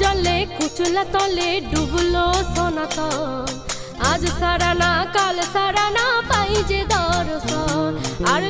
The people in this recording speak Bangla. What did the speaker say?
জলে কুচুলা তলে ডুবলো সনাতন। আজ সারা না কাল সারা না পাই যে দর্শন। আর